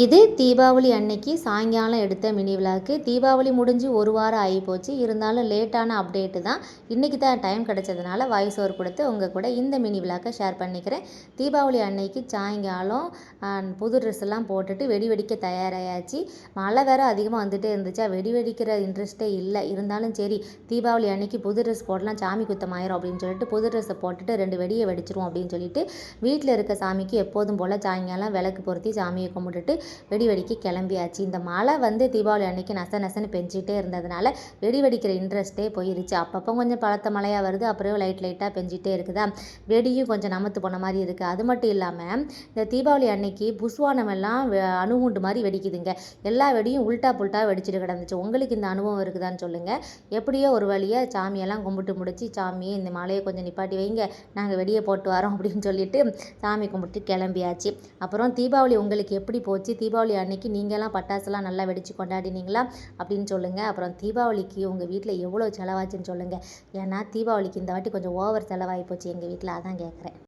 இது தீபாவளி அன்னைக்கு சாயங்காலம் எடுத்த மினி விளாக்கு. தீபாவளி முடிஞ்சு ஒரு வாரம் ஆகிப்போச்சு இருந்தாலும் லேட்டான அப்டேட்டு தான். இன்றைக்கி தான் டைம் கிடச்சதுனால வாய்ஸ் ஓவர் கொடுத்து உங்கள் கூட இந்த மினி விளாக்கை ஷேர் பண்ணிக்கிறேன். தீபாவளி அன்னைக்கு சாயங்காலம் புது ட்ரெஸ் எல்லாம் போட்டுட்டு வெடி வெடிக்க தயாராகியாச்சு மழை வேறு அதிகமாக வந்துகிட்டே இருந்துச்சா. வெடி வெடிக்கிற இன்ட்ரெஸ்ட்டே இல்லை. இருந்தாலும் சரி தீபாவளி அன்னைக்கு புது ட்ரெஸ் போடலாம். சாமி குத்தமாயிரும் அப்படின்னு சொல்லிட்டு புது ட்ரெஸ்ஸை போட்டுட்டு ரெண்டு வெடியை வெடிச்சிரும் அப்படின்னு சொல்லிட்டு வீட்டில் இருக்க சாமிக்கு எப்போதும் போல் சாயங்காலம் விளக்கு பொருத்தி சாமியை கும்பிட்டுட்டு வெடி வெடிக்க கிளம்பியாச்சு. இந்த மழை வந்து தீபாவளி அன்னைக்கு நச நசன்னு பெஞ்சிட்டே இருந்ததுனால வெடி வெடிக்கிற இன்ட்ரெஸ்ட்டே போயிருச்சு. அப்பப்போ கொஞ்சம் பழத்த மழையாக வருது அப்புறம் லைட் லைட்டாக பெஞ்சிட்டே இருக்குதா? வெடியும் கொஞ்சம் நமத்து போன மாதிரி இருக்குது அது மட்டும் இல்லாமல் இந்த தீபாவளி அன்னைக்கு புஸ்வானம் எல்லாம் அணுகுண்டு மாதிரி வெடிக்குதுங்க. எல்லா வெடியும் உல்ட்டா புல்ட்டா வெடிச்சிட்டு கிடந்துச்சு. உங்களுக்கு இந்த அனுபவம் இருக்குதான்னு சொல்லுங்கள் எப்படியோ ஒரு வழியாக சாமியெல்லாம் கும்பிட்டு முடிச்சு சாமி இந்த மலையை கொஞ்சம் நிப்பாட்டி வைங்க. நாங்கள் வெடியை போட்டு வரோம் அப்படின்னு சொல்லிட்டு சாமி கும்பிட்டு கிளம்பியாச்சு. அப்புறம் தீபாவளி உங்களுக்கு எப்படி போச்சு? போச்சு தீபாவளி அன்னைக்கு நீங்கள்லாம் பட்டாசுலாம் நல்லா வெடித்து கொண்டாடினீங்களா? அப்படின்னு சொல்லுங்கள் அப்புறம் தீபாவளிக்கு உங்கள் வீட்டில் எவ்வளோ செலவாச்சுன்னு சொல்லுங்கள் ஏன்னா தீபாவளிக்கு இந்த வாட்டி கொஞ்சம் ஓவர் செலவாகி போச்சு எங்கள் வீட்டில் அதான் கேட்குறேன்